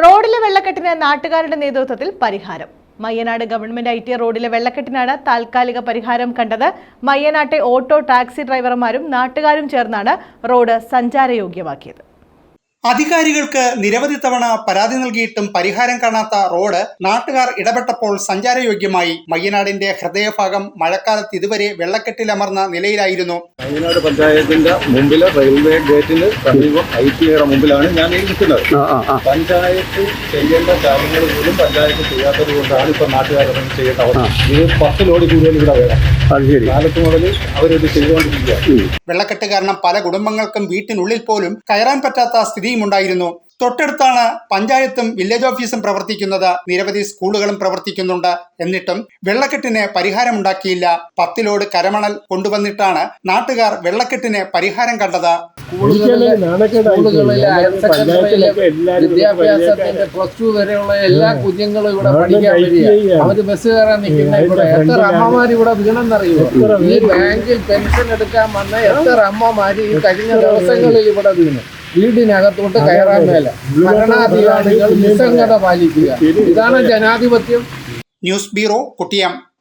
റോഡിലെ വെള്ളക്കെട്ടിന് നാട്ടുകാരുടെ നേതൃത്വത്തിൽ പരിഹാരം. മയ്യനാട് ഗവൺമെന്റ് ഐ ടി റോഡിലെ വെള്ളക്കെട്ടിനാണ് താൽക്കാലിക പരിഹാരം കണ്ടത്. മയ്യനാട്ടെ ഓട്ടോ ടാക്സി ഡ്രൈവർമാരും നാട്ടുകാരും ചേർന്നാണ് റോഡ് സഞ്ചാരയോഗ്യമാക്കിയത്. അധികാരികൾക്ക് നിരവധി തവണ പരാതി നൽകിയിട്ടും പരിഹാരം കാണാത്ത റോഡ് നാട്ടുകാർ ഇടപെട്ടപ്പോൾ സഞ്ചാരയോഗ്യമായി. മയ്യനാടിന്റെ ഹൃദയഭാഗം മഴക്കാലത്ത് ഇതുവരെ വെള്ളക്കെട്ടിലമർന്ന നിലയിലായിരുന്നു. മയ്യനാട് പഞ്ചായത്തിന്റെ മുമ്പിലെ റെയിൽവേ ഗേറ്റിന് സമീപം ഐ ടി ഐയുടെ മുമ്പിലാണ് ഞാൻ ഈ നിൽക്കുന്നത്. പഞ്ചായത്ത് ചെയ്യേണ്ട കാര്യങ്ങൾ പോലും പഞ്ചായത്ത് ചെയ്യാത്തത് കൊണ്ടാണ് ഇപ്പൊ നാട്ടുകാരൊന്നും ചെയ്യേണ്ട അവസ്ഥ. ഇത് പത്ത് ലോഡ് കൂടുതൽ ഇവിടെ വേണം കാലത്ത് മുതൽ അവരത് ചെയ്തുകൊണ്ടിരിക്കുക വെള്ളക്കെട്ട് കാരണം പല കുടുംബങ്ങൾക്കും വീട്ടിനുള്ളിൽ പോലും കയറാൻ പറ്റാത്ത സ്ഥിതിയുമുണ്ടായിരുന്നു തൊട്ടടുത്താണ് പഞ്ചായത്തും വില്ലേജ് ഓഫീസും പ്രവർത്തിക്കുന്നത്. നിരവധി സ്കൂളുകളും പ്രവർത്തിക്കുന്നുണ്ട്. എന്നിട്ടും വെള്ളക്കെട്ടിന് പരിഹാരമുണ്ടാക്കിയില്ല. പത്തിലോട് കരമണൽ കൊണ്ടുവന്നിട്ടാണ് നാട്ടുകാർ വെള്ളക്കെട്ടിന് പരിഹാരം കണ്ടത്. വിദ്യാഭ്യാസത്തിന്റെ പ്ലസ് ടു വരെയുള്ള എല്ലാ കുഞ്ഞുങ്ങളും ഇവിടെ പഠിക്കാൻ വരിക. അവർ ബസ് കയറാൻ നിൽക്കുന്ന ഇവിടെ എത്ര അമ്മമാര് ഇവിടെ വീണെന്നറിയുമോ ഈ ബാങ്കിൽ പെൻഷൻ എടുക്കാൻ വന്ന എത്ര അമ്മമാര് ഈ കഴിഞ്ഞ ദിവസങ്ങളിൽ ഇവിടെ വീണു? വീടിനകത്തോട്ട് കയറാൻ മേല. ഭരണാധികാരികൾ നിസ്സംഗത പാലിക്കുക. ഇതാണ് ജനാധിപത്യം. News bureau കുട്ടിയം.